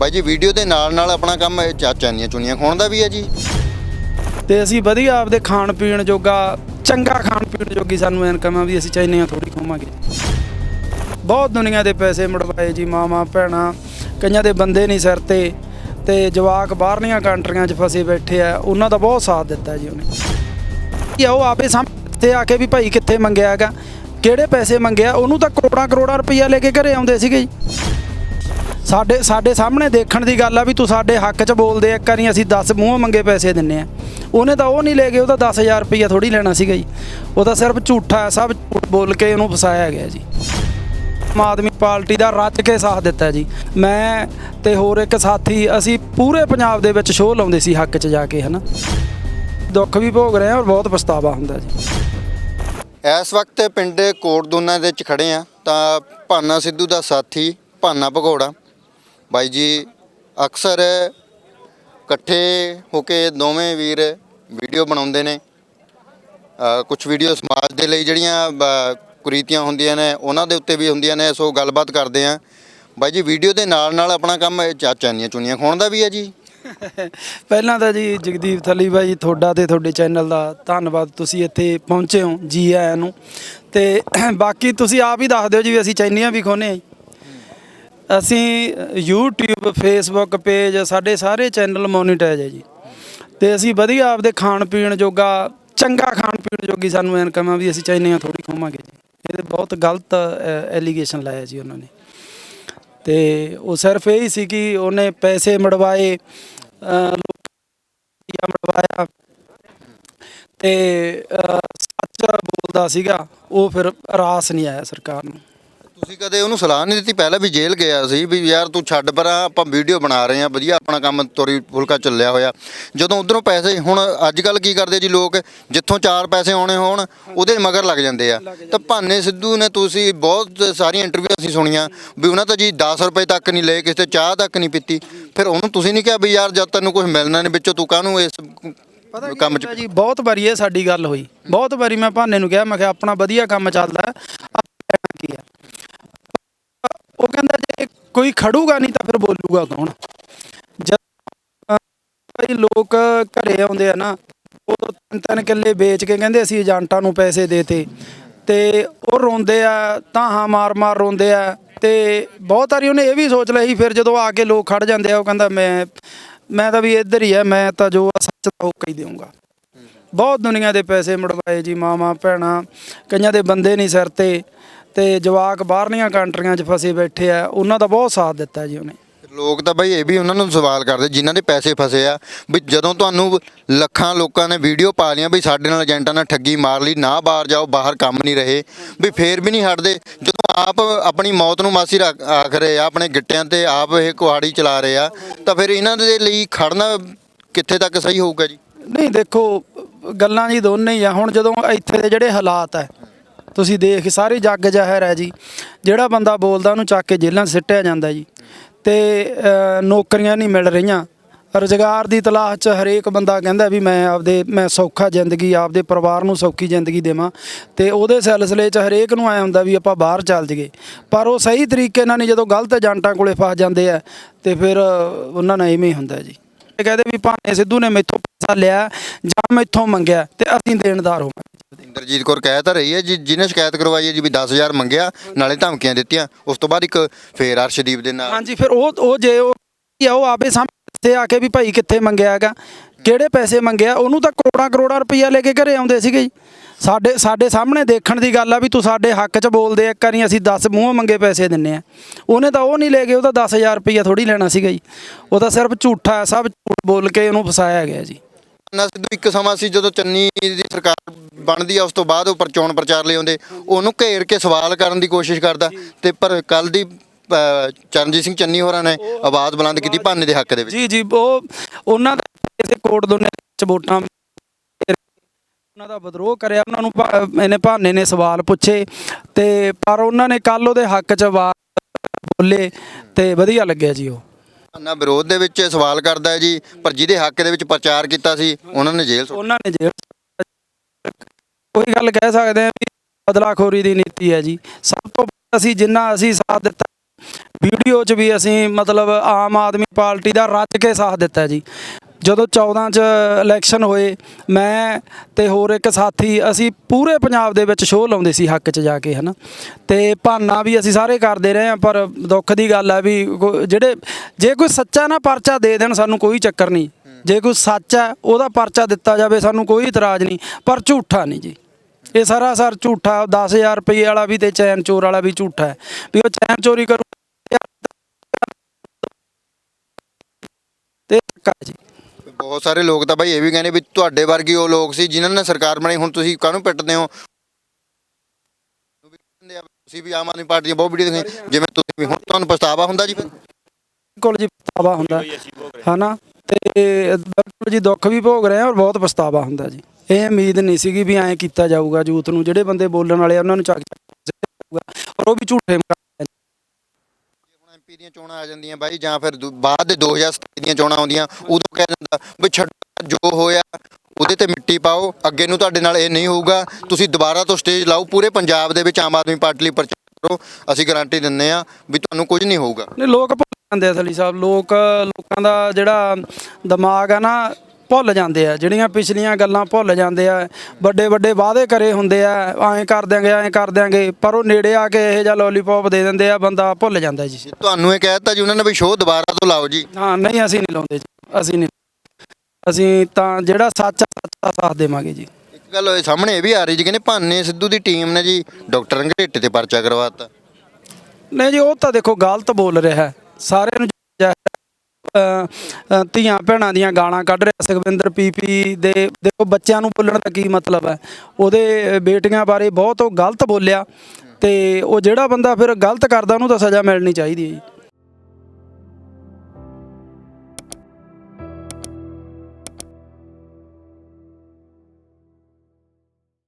ਬਾਈ ਜੀ, ਵੀਡੀਓ ਦੇ ਨਾਲ ਨਾਲ ਆਪਣਾ ਕੰਮ ਚਾ- ਚਾਨੀਆਂ ਚੁੰਨੀਆਂ ਖਾਣ ਦਾ ਵੀ ਹੈ ਜੀ। ਤੇ ਅਸੀਂ ਵਧੀਆ ਆਪਦੇ ਖਾਣ ਪੀਣ ਜੋਗਾ, ਚੰਗਾ ਖਾਣ ਪੀਣ ਜੋਗੀ ਸਾਨੂੰ ਇਨਕਮ ਆ ਵੀ ਅਸੀਂ ਚਾਹੀਨੇ ਆ ਥੋੜੀ ਖਾਵਾਂਗੇ। ਬਹੁਤ ਦੁਨੀਆ ਦੇ ਪੈਸੇ ਮੜਵਾਏ ਜੀ, ਮਾਵਾਂ, ਭੈਣਾਂ, ਕਈਆਂ ਦੇ ਬੰਦੇ ਨਹੀਂ ਸਿਰ ਤੇ ਤੇ ਜਵਾਕ ਬਾਹਰਲੀਆਂ ਕੰਟਰੀਆਂ 'ਚ ਫਸੇ ਬੈਠੇ ਆ, ਉਹਨਾਂ ਦਾ ਬਹੁਤ ਸਾਥ ਦਿੱਤਾ ਜੀ ਉਹਨੇ। ਕੀ ਉਹ ਆਪੇ ਸਾਹਮਣੇ ਆ ਕੇ ਵੀ ਭਾਈ ਕਿੱਥੇ ਮੰਗਿਆ ਹੈਗਾ, ਕਿਹੜੇ ਪੈਸੇ ਮੰਗਿਆ, ਉਹਨੂੰ ਤਾਂ ਕਰੋੜਾਂ ਕਰੋੜਾਂ ਰੁਪਈਆ ਲੈ ਕੇ ਘਰੇ ਆਉਂਦੇ ਸੀਗੇ ਜੀ। ਸਾਡੇ ਸਾਡੇ ਸਾਹਮਣੇ ਦੇਖਣ ਦੀ ਗੱਲ ਆ ਵੀ ਤੂੰ ਸਾਡੇ ਹੱਕ 'ਚ ਬੋਲਦੇ ਇੱਕ ਵਾਰੀ ਅਸੀਂ 10 ਮੂੰਹੋਂ ਮੰਗੇ ਪੈਸੇ ਦਿੰਨੇ ਆ। ਉਹਨੇ ਤਾਂ ਉਹ ਨਹੀਂ ਲੈ ਗਏ ਉਹਦਾ 10000 ਰੁਪਈਆ ਥੋੜੀ ਲੈਣਾ ਸੀਗਾ ਜੀ। ਉਹ ਤਾਂ ਸਿਰਫ ਝੂਠਾ ਸਭ ਝੂਠ ਬੋਲ ਕੇ ਉਹਨੂੰ ਫਸਾਇਆ ਗਿਆ ਜੀ। ਆਮ ਆਦਮੀ ਪਾਰਟੀ ਦਾ ਰੱਜ ਕੇ ਸਾਥ ਦਿੱਤਾ ਜੀ। ਮੈਂ ਤੇ ਹੋਰ ਇੱਕ ਸਾਥੀ, ਅਸੀਂ ਪੂਰੇ ਪੰਜਾਬ ਦੇ ਵਿੱਚ ਸ਼ੋਅ ਲਾਉਂਦੇ ਸੀ ਹੱਕ 'ਚ ਜਾ ਕੇ, ਹਨਾ। ਦੁੱਖ ਵੀ ਭੋਗ ਰਹੇ ਹਾਂ ਔਰ ਬਹੁਤ ਪਛਤਾਵਾ ਹੁੰਦਾ ਜੀ। ਇਸ ਵਕਤ ਪਿੰਡ ਕੋਟਦੋਨਾ ਦੇ ਵਿੱਚ ਖੜੇ ਆ ਤਾਂ ਭਾਨਾ ਸਿੱਧੂ ਦਾ ਸਾਥੀ, ਭਾਨਾ ਭਗੌੜਾ। ਬਾਈ ਜੀ, ਅਕਸਰ ਇਕੱਠੇ ਹੋ ਕੇ ਦੋਵੇਂ ਵੀਰ ਵੀਡੀਓ ਬਣਾਉਂਦੇ ਨੇ। ਕੁਝ ਵੀਡੀਓ ਸਮਾਜ ਦੇ ਲਈ ਜਿਹੜੀਆਂ ਕੁਰੀਤੀਆਂ ਹੁੰਦੀਆਂ ਨੇ, ਉਹਨਾਂ ਦੇ ਉੱਤੇ ਵੀ ਹੁੰਦੀਆਂ ਨੇ, ਸੋ ਗੱਲਬਾਤ ਕਰਦੇ ਆ ਬਾਈ ਜੀ, ਵੀਡੀਓ ਦੇ ਨਾਲ ਨਾਲ ਆਪਣਾ ਕੰਮ ਚਾ- ਚਾਨੀਆਂ ਚੁੰਨੀਆਂ ਖਾਣ ਦਾ ਵੀ ਹੈ ਜੀ? ਪਹਿਲਾਂ ਤਾਂ ਜੀ, ਜਗਦੀਪ ਥਲੀ ਬਾਈ ਤੁਹਾਡਾ ਤੇ ਤੁਹਾਡੇ ਚੈਨਲ ਦਾ ਧੰਨਵਾਦ, ਤੁਸੀਂ ਇੱਥੇ ਪਹੁੰਚੇ ਹੋ ਜੀ ਆਇਆਂ ਨੂੰ। ਤੇ, ਬਾਕੀ ਤੁਸੀਂ ਆਪ ਹੀ ਦੱਸ ਦਿਓ ਜੀ ਵੀ ਅਸੀਂ ਚੈਨੀਆਂ ਵੀ ਖੋਨੇ ਆ ਜੀ। ਅਸੀਂ YouTube, Facebook ਪੇਜ ਸਾਡੇ ਸਾਰੇ ਚੈਨਲ ਮੋਨੀਟਾਈਜ਼ ਹੈ ਜੀ। ਤੇ ਅਸੀਂ ਵਧੀਆ ਆਪਦੇ ਖਾਣ ਪੀਣ ਜੋਗਾ, ਚੰਗਾ ਖਾਣ ਪੀਣ ਜੋਗੀ ਸਾਨੂੰ ਇਨਕਮ ਆ ਵੀ ਅਸੀਂ ਚਾਹੀਨੇ ਆ ਥੋੜੀ ਖਾਵਾਂਗੇ ਜੀ। ਇਹਦੇ ਬਹੁਤ ਗਲਤ ਐਲੀਗੇਸ਼ਨ ਲਾਇਆ ਜੀ ਉਹਨਾਂ ਨੇ। ਤੇ ਉਹ ਸਿਰਫ ਇਹ ਹੀ ਸੀ ਕਿ ਉਹਨੇ ਪੈਸੇ ਮੜਵਾਏ ਲੋਕਾਂ ਮੜਵਾਇਆ। ਤੇ ਸੱਚ ਬੋਲਦਾ ਸੀਗਾ, ਉਹ ਫਿਰ ਰਾਸ ਨਹੀਂ ਆਇਆ ਸਰਕਾਰ ਨੂੰ। ਤੁਸੀਂ ਕਦੇ ਉਹਨੂੰ ਸਲਾਹ ਨਹੀਂ ਦਿੱਤੀ? ਪਹਿਲਾਂ ਵੀ ਜੇਲ੍ਹ ਗਿਆ ਸੀ ਵੀ ਯਾਰ ਤੂੰ ਛੱਡ ਪਰਾਂ ਆਪਾਂ ਵੀਡੀਓ ਬਣਾ ਰਹੇ ਆ ਵਧੀਆ ਆਪਣਾ ਕੰਮ ਤੋਰੀ ਫੁਲਕਾ ਚੱਲਿਆ ਹੋਇਆ। ਜਦੋਂ ਉਧਰੋਂ ਪੈਸੇ ਹੁਣ ਅੱਜ ਕੱਲ ਕੀ ਕਰਦੇ ਜੀ ਲੋਕ? ਜਿੱਥੋਂ ਚਾਰ ਪੈਸੇ ਆਉਣੇ ਹੋਣ ਉਹਦੇ ਮਗਰ ਲੱਗ ਜਾਂਦੇ ਆ। ਤਾਂ ਭਾਨੇ ਸਿੱਧੂ ਨੇ ਤੁਸੀਂ ਬਹੁਤ ਸਾਰੀਆਂ ਇੰਟਰਵਿਊ ਅਸੀਂ ਸੁਣੀਆਂ ਵੀ ਉਹਨਾਂ ਤਾਂ ਜੀ 10 ਰੁਪਏ ਤੱਕ ਨਹੀਂ ਲਏ ਕਿਸੇ ਤੇ ਚਾਹ ਤੱਕ ਨਹੀਂ ਪੀਤੀ। ਫਿਰ ਉਹਨੂੰ ਤੁਸੀਂ ਨਹੀਂ ਕਿਹਾ ਵੀ ਯਾਰ ਜਦ ਤੈਨੂੰ ਕੁਝ ਮਿਲਣਾ ਨਹੀਂ ਵਿੱਚੋਂ ਤੂੰ ਕਾਹਨੂੰ ਇਸ ਕੰਮ 'ਚ ਜੀ ਬਹੁਤ ਵਾਰੀ ਇਹ ਸਾਡੀ ਗੱਲ ਹੋਈ। ਬਹੁਤ ਵਾਰੀ ਮੈਂ ਭਾਨੇ ਨੂੰ ਕਿਹਾ ਮੈਂ ਕਿਹਾ ਆਪਣਾ ਵਧੀਆ ਕੰਮ ਚੱਲਦਾ ਹੈ, ਆਹ ਲੈਣਾ ਕੀ ਹੈ ਉਹ ਕਹਿੰਦਾ ਜੇ ਕੋਈ ਖੜੂਗਾ ਨਹੀਂ ਤਾਂ ਫਿਰ ਬੋਲੂਗਾ ਕੌਣ? ਜਦ ਭਾਈ ਲੋਕ ਘਰੇ ਆਉਂਦੇ ਆ ਨਾ, ਉਹ ਤਿੰਨ ਤਿੰਨ ਕਿੱਲੇ ਵੇਚ ਕੇ ਕਹਿੰਦੇ ਅਸੀਂ ਏਜੰਟਾਂ ਨੂੰ ਪੈਸੇ ਦੇਤੇ ਤੇ ਉਹ ਰੋਂਦੇ ਆ ਤਾਹਾਂ ਮਾਰ ਮਾਰ ਰੋਂਦੇ ਆ ਤੇ ਬਹੁਤ ਵਾਰੀ ਉਹਨੇ ਇਹ ਵੀ ਸੋਚ ਲਿਆ ਸੀ, ਫਿਰ ਜਦੋਂ ਆ ਕੇ ਲੋਕ ਖੜ ਜਾਂਦੇ ਆ, ਉਹ ਕਹਿੰਦਾ ਮੈਂ ਮੈਂ ਤਾਂ ਵੀ ਇੱਧਰ ਹੀ ਆ, ਮੈਂ ਤਾਂ ਜੋ ਆ ਸੱਚ ਦਾ ਹੋਕਾ ਹੀ ਦੇਵਾਂਗਾ ਬਹੁਤ ਦੁਨੀਆ ਦੇ ਪੈਸੇ ਮੜਵਾਏ ਜੀ, ਮਾਵਾਂ, ਭੈਣਾਂ, ਕਈਆਂ ਦੇ ਬੰਦੇ ਨਹੀਂ ਸਿਰ ਤੇ। ਤੇ ਜਵਾਕ ਬਾਹਰਲੀਆਂ ਕੰਟਰੀਆਂ 'ਚ ਫਸੇ ਬੈਠੇ ਆ ਉਹਨਾਂ ਦਾ ਬਹੁਤ ਸਾਥ ਦਿੱਤਾ ਜੀ ਉਹਨੇ। ਲੋਕ ਤਾਂ ਬਈ ਇਹ ਵੀ ਉਹਨਾਂ ਨੂੰ ਸਵਾਲ ਕਰਦੇ ਜਿਨ੍ਹਾਂ ਦੇ ਪੈਸੇ ਫਸੇ ਆ ਵੀ ਜਦੋਂ ਤੁਹਾਨੂੰ ਲੱਖਾਂ ਲੋਕਾਂ ਨੇ ਵੀਡੀਓ ਪਾ ਲੀਆਂ ਵੀ ਸਾਡੇ ਨਾਲ ਏਜੰਟਾਂ ਨਾਲ ਠੱਗੀ ਮਾਰ ਲਈ ਨਾ ਬਾਹਰ ਜਾਓ ਬਾਹਰ ਕੰਮ ਨਹੀਂ ਰਹੇ ਵੀ ਫੇਰ ਵੀ ਨਹੀਂ ਹਟਦੇ। ਜਦੋਂ ਆਪ ਆਪਣੀ ਮੌਤ ਨੂੰ ਮਾਸੀ ਰੱਖ- ਆਖ ਰਹੇ ਆ ਆਪਣੇ ਗਿੱਟਿਆਂ ਤੇ ਆਪ ਇਹ ਕੁਹਾੜੀ ਚਲਾ ਰਹੇ ਆ ਤਾਂ ਫਿਰ ਇਹਨਾਂ ਦੇ ਲਈ ਖੜਨਾ ਕਿੱਥੇ ਤੱਕ ਸਹੀ ਹੋਊਗਾ ਜੀ? ਨਹੀਂ ਦੇਖੋ ਗੱਲਾਂ ਜੀ ਦੋਨੇ ਹੀ ਆ। ਹੁਣ ਜਦੋਂ ਇੱਥੇ ਦੇ ਜਿਹੜੇ ਹਾਲਾਤ ਹੈ ਤੁਸੀਂ ਦੇਖ ਸਾਰੇ ਜੱਗ ਜ਼ਹਿਰ ਹੈ ਜੀ। ਜਿਹੜਾ ਬੰਦਾ ਬੋਲਦਾ ਉਹਨੂੰ ਚੱਕ ਕੇ ਜੇਲ੍ਹਾਂ 'ਚ ਸਿੱਟਿਆ ਜਾਂਦਾ ਜੀ। ਤੇ ਅ, ਨੌਕਰੀਆਂ ਨਹੀਂ ਮਿਲ ਰਹੀਆਂ। ਰੁਜ਼ਗਾਰ ਦੀ ਤਲਾਸ਼ 'ਚ ਹਰੇਕ ਬੰਦਾ ਕਹਿੰਦਾ ਵੀ ਮੈਂ ਆਪਦੇ ਮੈਂ ਸੌਖਾ ਜ਼ਿੰਦਗੀ ਆਪਦੇ ਪਰਿਵਾਰ ਨੂੰ ਸੌਖੀ ਜ਼ਿੰਦਗੀ ਦੇਵਾਂ। ਤੇ ਉਹਦੇ ਸਿਲਸਿਲੇ 'ਚ ਹਰੇਕ ਨੂੰ ਆਇਆ ਹੁੰਦਾ ਵੀ ਆਪਾਂ ਬਾਹਰ ਚੱਲ ਜਾਈਏ। ਪਰ ਉਹ ਸਹੀ ਤਰੀਕੇ ਨਾਲ ਨਹੀਂ ਜਦੋਂ ਗਲਤ ਏਜੰਟਾਂ ਕੋਲੇ ਫਸ ਜਾਂਦੇ ਆ ਤੇ ਫਿਰ ਉਹਨਾਂ ਨਾਲ ਐਵੇਂ ਹੀ ਹੁੰਦਾ ਜੀ। ਇਹ ਕਹਿੰਦੇ ਵੀ ਭਾਵੇਂ ਸਿੱਧੂ ਨੇ ਮੈਥੋਂ ਪੈਸਾ ਲਿਆ ਜਾਂ ਮੈਥੋਂ ਮੰਗਿਆ ਤੇ ਅਸੀਂ ਦੇਣਦਾਰ ਹੋਵਾਂ ਇੰਦਰਜੀਤ ਕੌਰ ਕਹਿ ਤਾਂ ਰਹੀ ਹੈ ਜੀ ਜਿਹਨੇ ਸ਼ਿਕਾਇਤ ਕਰਵਾਈ ਹੈ ਜੀ ਵੀ 10000 ਮੰਗਿਆ ਨਾਲੇ ਧਮਕੀਆਂ ਦਿੱਤੀਆਂ। ਉਸ ਤੋਂ ਬਾਅਦ ਇੱਕ ਫੇਰ ਅਰਸ਼ਦੀਪ ਦੇ ਨਾਲ। ਹਾਂਜੀ ਫਿਰ ਉਹ ਉਹ ਜੇ ਉਹ ਆ ਉਹ ਆਪੇ ਸਾਹਮਣੇ ਆ ਕੇ ਵੀ ਭਾਈ ਕਿੱਥੇ ਮੰਗਿਆ ਹੈਗਾ ਕਿਹੜੇ ਪੈਸੇ ਮੰਗਿਆ ਉਹਨੂੰ ਤਾਂ ਕਰੋੜਾਂ ਕਰੋੜਾਂ ਰੁਪਈਆ ਲੈ ਕੇ ਘਰੇ ਆਉਂਦੇ ਸੀਗੇ ਜੀ। ਸਾਡੇ ਸਾਡੇ ਸਾਹਮਣੇ ਦੇਖਣ ਦੀ ਗੱਲ ਆ ਵੀ ਤੂੰ ਸਾਡੇ ਹੱਕ 'ਚ ਬੋਲਦੇ ਆ ਇੱਕ ਵਾਰੀ ਅਸੀਂ 10 ਮੂੰਹੋਂ ਮੰਗੇ ਪੈਸੇ ਦਿੰਨੇ ਆ। ਉਹਨੇ ਤਾਂ ਉਹ ਨਹੀਂ ਲੈ ਗਏ ਉਹਦਾ 10000 ਰੁਪਈਆ ਥੋੜੀ ਲੈਣਾ ਸੀਗਾ ਜੀ। ਉਹ ਤਾਂ ਸਿਰਫ ਝੂਠਾ ਸਭ ਝੂਠ ਬੋਲ ਕੇ ਉਹਨੂੰ ਫਸਾਇਆ ਗਿਆ ਜੀ। ਨਾ ਸਿੱਧੂ ਇੱਕ ਸਮਾਂ ਸੀ ਜਦੋਂ ਚੰਨੀ ਦੀ ਸਰਕਾਰ ਬਣਦੀ ਆ ਉਸ ਤੋਂ ਬਾਅਦ ਉਹ ਪਰਚੋਣ ਪ੍ਰਚਾਰ ਲਈ ਆਉਂਦੇ। ਉਹਨੂੰ ਘੇਰ ਕੇ ਸਵਾਲ ਕਰਨ ਦੀ ਕੋਸ਼ਿਸ਼ ਕਰਦਾ ਤੇ ਪਰ ਕੱਲ ਦੀ ਚਰਨਜੀਤ ਸਿੰਘ ਚੰਨੀ ਹੋਰਾਂ ਨੇ ਆਵਾਜ਼ ਬੁਲੰਦ ਕੀਤੀ ਭਾਨੇ ਦੇ ਹੱਕ ਦੇ ਵਿੱਚ। ਜੀ ਜੀ ਉਹ ਉਹਨਾਂ ਦਾ ਕਿਸੇ ਕੋਰਟ ਦੋਨੇ ਚ ਵੋਟਾਂ ਉਹਨਾਂ ਦਾ ਵਿਦਰੋਹ ਕਰਿਆ ਉਹਨਾਂ ਨੂੰ ਇਹਨੇ ਭਾਨੇ ਨੇ ਸਵਾਲ ਪੁੱਛੇ ਤੇ ਪਰ ਉਹਨਾਂ ਨੇ ਕੱਲ ਉਹਦੇ ਹੱਕ ਚ ਆਵਾਜ਼ ਬੋਲੇ ਤੇ ਵਧੀਆ ਲੱਗਿਆ ਜੀ ਉਹ। ਭਾਨਾ ਵਿਰੋਧ ਦੇ ਵਿੱਚ ਸਵਾਲ ਕਰਦਾ ਹੈ ਜੀ ਪਰ ਜਿਹਦੇ ਹੱਕ ਦੇ ਵਿੱਚ ਪ੍ਰਚਾਰ ਕੀਤਾ ਸੀ ਉਹਨਾਂ ਨੇ ਜੇਲ੍ਹ ਉਹਨਾਂ ਨੇ ਜੇਲ੍ਹ ਉਹੀ ਗੱਲ ਕਹਿ ਸਕਦੇ ਆ ਵੀ ਬਦਲਾਖੋਰੀ ਦੀ ਨੀਤੀ ਹੈ ਜੀ। ਸਭ ਤੋਂ ਅਸੀਂ ਜਿੰਨਾ ਅਸੀਂ ਸਾਥ ਦਿੱਤਾ, ਵੀਡੀਓ 'ਚ ਵੀ ਅਸੀਂ ਮਤਲਬ ਆਮ ਆਦਮੀ ਪਾਰਟੀ ਦਾ ਰੱਜ ਕੇ ਸਾਥ ਦਿੱਤਾ ਜੀ। ਜਦੋਂ 14 ਚ ਇਲੈਕਸ਼ਨ ਹੋਏ, ਮੈਂ ਤੇ ਹੋਰ ਇੱਕ ਸਾਥੀ ਅਸੀਂ ਪੂਰੇ ਪੰਜਾਬ ਦੇ ਵਿੱਚ ਸ਼ੋਅ ਲਾਉਂਦੇ ਸੀ ਹੱਕ 'ਚ ਜਾ ਕੇ, ਹਨਾ। ਤੇ ਭਾਨਾ ਵੀ ਅਸੀਂ ਸਾਰੇ ਕਰਦੇ ਰਹੇ ਹਾਂ, ਪਰ ਦੁੱਖ ਦੀ ਗੱਲ ਹੈ ਵੀ ਕੋ- ਜਿਹੜੇ ਜੇ ਕੋਈ ਸੱਚਾ ਨਾ ਪਰਚਾ ਦੇ ਦੇਣ, ਸਾਨੂੰ ਕੋਈ ਚੱਕਰ ਨਹੀਂ। ਜੇ ਕੋਈ ਸੱਚ ਹੈ ਉਹਦਾ ਪਰਚਾ ਦਿੱਤਾ ਜਾਵੇ ਸਾਨੂੰ ਕੋਈ ਇਤਰਾਜ਼ ਨਹੀਂ। ਪਰ ਝੂਠਾ ਨਹੀਂ ਜੀ। ਇਹ ਸਾਰਾ ਸਰ ਝੂਠਾ 10000 ਰੁਪਏ ਵਾਲਾ ਵੀ ਤੇ ਚੈਨ ਚੋਰ ਵਾਲਾ ਵੀ ਝੂਠਾ ਹੈ। ਵੀ ਉਹ ਚੈਨ ਚੋਰੀ ਕਰੂ। ਤੇ ਧੱਕਾ ਹੈ ਜੀ। ਬਹੁਤ ਸਾਰੇ ਲੋਕ ਤਾਂ ਬਾਈ ਇਹ ਵੀ ਕਹਿੰਦੇ ਵੀ ਤੁਹਾਡੇ ਵਰਗੇ ਉਹ ਲੋਕ ਸੀ ਜਿਨ੍ਹਾਂ ਨੇ ਸਰਕਾਰ ਬਣਾਈ ਹੁਣ ਤੁਸੀਂ ਕਾਹਨੂੰ ਪਿੱਟਦੇ ਹੋ? ਤੁਸੀਂ ਵੀ ਆਮ ਆਦਮੀ ਪਾਰਟੀ ਦੀਆਂ ਬਹੁਤ ਵੀਡੀਓ ਦੇਖੀਆਂ। ਜਿਵੇਂ ਤੁਸੀਂ ਵੀ ਹੁਣ ਤੁਹਾਨੂੰ ਪਛਤਾਵਾ ਹੁੰਦਾ ਜੀ ਕੋਲ ਜੀ ਪਛਤਾਵਾ ਹੁੰਦਾ। ਹਨਾ? ਤੇ ਜੀ ਦੁੱਖ ਵੀ ਭੋਗ ਰਹੇ ਆ ਔਰ ਬਹੁਤ ਪਛਤਾਵਾ ਹੁੰਦਾ ਜੀ। ਇਹ ਉਮੀਦ ਨਹੀਂ ਸੀਗੀ ਵੀ ਐਂ ਕੀਤਾ ਜਾਊਗਾ ਯੂਥ ਨੂੰ। ਜਿਹੜੇ ਬੰਦੇ ਬੋਲਣ ਵਾਲੇ ਆ ਉਹਨਾਂ ਨੂੰ ਚੱਕ ਜਾਊਗਾ ਔਰ ਉਹ ਵੀ ਝੂਠੇ ਐਮਪੀ ਦੀਆਂ ਚੋਣਾਂ ਆ ਜਾਂਦੀਆਂ ਬਾਈ ਜਾਂ ਫਿਰ ਬਾਅਦ ਦੇ 2027 ਦੀਆਂ ਚੋਣਾਂ ਆਉਂਦੀਆਂ ਉਦੋਂ ਕਹਿ ਦਿੰਦਾ ਵੀ ਛੱਡੋ ਜੋ ਹੋਇਆ ਉਹਦੇ ਤੇ ਮਿੱਟੀ ਪਾਓ ਅੱਗੇ ਨੂੰ ਤੁਹਾਡੇ ਨਾਲ ਇਹ ਨਹੀਂ ਹੋਊਗਾ। ਤੁਸੀਂ ਦੁਬਾਰਾ ਤੋਂ ਸਟੇਜ ਲਾਓ ਪੂਰੇ ਪੰਜਾਬ ਦੇ ਵਿੱਚ ਆਮ ਆਦਮੀ ਪਾਰਟੀ ਲਈ ਪ੍ਰਚਾਰ ਕਰੋ। ਅਸੀਂ ਗਾਰੰਟੀ ਦਿੰਦੇ ਆ ਵੀ ਤੁਹਾਨੂੰ ਕੁਝ ਨਹੀਂ ਹੋਊਗਾ। ਨੇ ਲੋਕ ਜਾਂਦੇ ਅਸਲੀ ਸਾਹਿਬ ਲੋਕ ਲੋਕਾਂ ਦਾ ਜਿਹੜਾ ਦਿਮਾਗ ਆ ਨਾ ਭੁੱਲ ਜਾਂਦੇ ਆ। ਜਿਹੜੀਆਂ ਪਿਛਲੀਆਂ ਗੱਲਾਂ ਭੁੱਲ ਜਾਂਦੇ ਆ। ਵੱਡੇ ਵੱਡੇ ਵਾਅਦੇ ਕਰੇ ਹੁੰਦੇ ਆ ਐਂ ਕਰ ਦਿਆਂਗੇ ਐਂ ਕਰ ਦਿਆਂਗੇ ਪਰ ਉਹ ਨੇੜੇ ਆ ਕੇ ਇਹੋ ਜਿਹਾ ਲੋਲੀਪੌਪ ਦੇ ਦਿੰਦੇ ਆ ਬੰਦਾ ਭੁੱਲ ਜਾਂਦਾ ਜੀ। ਤੁਹਾਨੂੰ ਇਹ ਕਹਿ ਦਿੱਤਾ ਜੀ ਉਹਨਾਂ ਨੇ ਵੀ ਸ਼ੋਅ ਦੁਬਾਰਾ ਤੋਂ ਲਾਓ ਜੀ। ਹਾਂ ਨਹੀਂ ਅਸੀਂ ਨਹੀਂ ਲਾਉਂਦੇ ਜੀ ਅਸੀਂ ਨਹੀਂ ਅਸੀਂ ਤਾਂ ਜਿਹੜਾ ਸੱਚ ਆ ਸੱਚ ਦਾ ਸਾਥ ਦੇਵਾਂਗੇ ਜੀ। ਇੱਕ ਗੱਲ ਹੋਏ ਸਾਹਮਣੇ ਇਹ ਵੀ ਆ ਰਹੀ ਜੀ ਕਹਿੰਦੇ ਭਾਨੇ ਸਿੱਧੂ ਦੀ ਟੀਮ ਨੇ ਜੀ ਡਾਕਟਰ ਅੰਗਰੇਟੇ ਤੇ ਪਰਚਾ ਕਰਵਾਤਾ ਨਹੀਂ ਜੀ ਉਹ ਤਾਂ ਦੇਖੋ ਗਲਤ ਬੋਲ ਰਿਹਾ ਹੈ। ਸਾਰਿਆਂ ਨੂੰ ਧੀਆਂ ਭੈਣਾਂ ਦੀਆਂ ਗਾਲਾਂ ਕੱਢ ਰਿਹਾ ਸੁਖਵਿੰਦਰ ਪੀਪੀ ਦੇ। ਦੇਖੋ, ਬੱਚਿਆਂ ਨੂੰ ਬੋਲਣ ਦਾ ਕੀ ਮਤਲਬ ਹੈ? ਉਹਦੇ ਬੇਟੀਆਂ ਬਾਰੇ ਬਹੁਤ ਉਹ ਗਲਤ ਬੋਲਿਆ ਤੇ ਉਹ ਜਿਹੜਾ ਬੰਦਾ ਫਿਰ ਗਲਤ ਕਰਦਾ ਉਹਨੂੰ ਤਾਂ ਸਜ਼ਾ ਮਿਲਣੀ ਚਾਹੀਦੀ ਹੈ ਜੀ।